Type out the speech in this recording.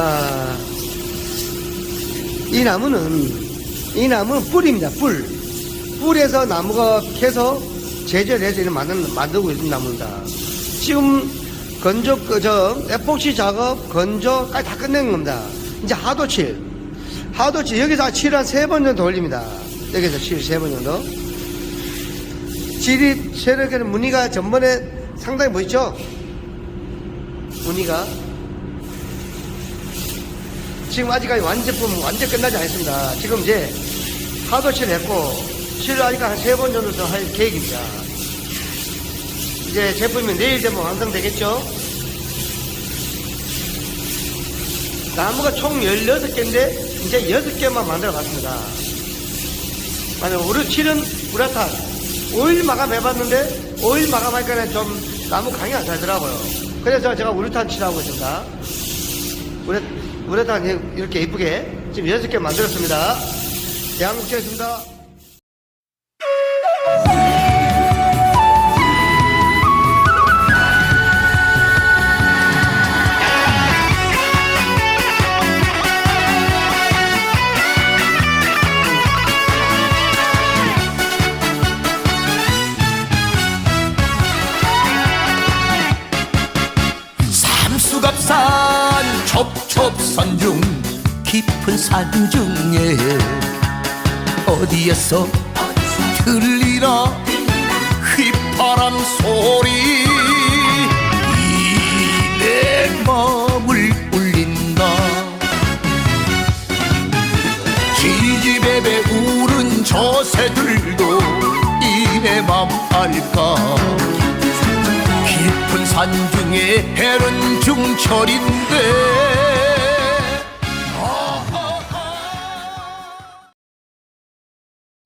아, 이 나무는 이 나무는 뿔입니다. 뿔. 뿔에서 나무가 캐서 제재를 해서 이렇게 만든, 만들고 있는 나무입니다. 지금 건조 그, 저 에폭시 작업 건조까지 다 끝낸 겁니다. 이제 하도칠. 하도칠 여기서 칠한 세 번 정도 올립니다. 여기서 칠 세 번 정도. 질이 세력에는 무늬가 전번에 상당히 멋있죠? 무늬가 지금 아직까지 완제품 완전 끝나지 않았습니다. 지금 이제 하도칠 했고 실을 아직 한세 번 정도 더 할 계획입니다. 이제 제품이 내일 되면 완성되겠죠? 나무가 총 16개인데 이제 6개만 만들어 봤습니다. 만약 우리 칠은 우라탄 5일 마감해봤는데 5일 마감하니까 좀 나무 강이 안 살더라고요. 그래서 제가 우라탄 칠하고 있습니다. 우레, 우레탄 이렇게 이쁘게 지금 6개 만들었습니다. 대한국제였습니다. 삼수갑산 첩 첩산중 깊은 산 중에 어디에서 들리나 휘파람 소리. 이내 마음을 울린다. 지지배배 울은 저 새들도 이내 맘 알까? 깊은 산 중에 해는 중철인데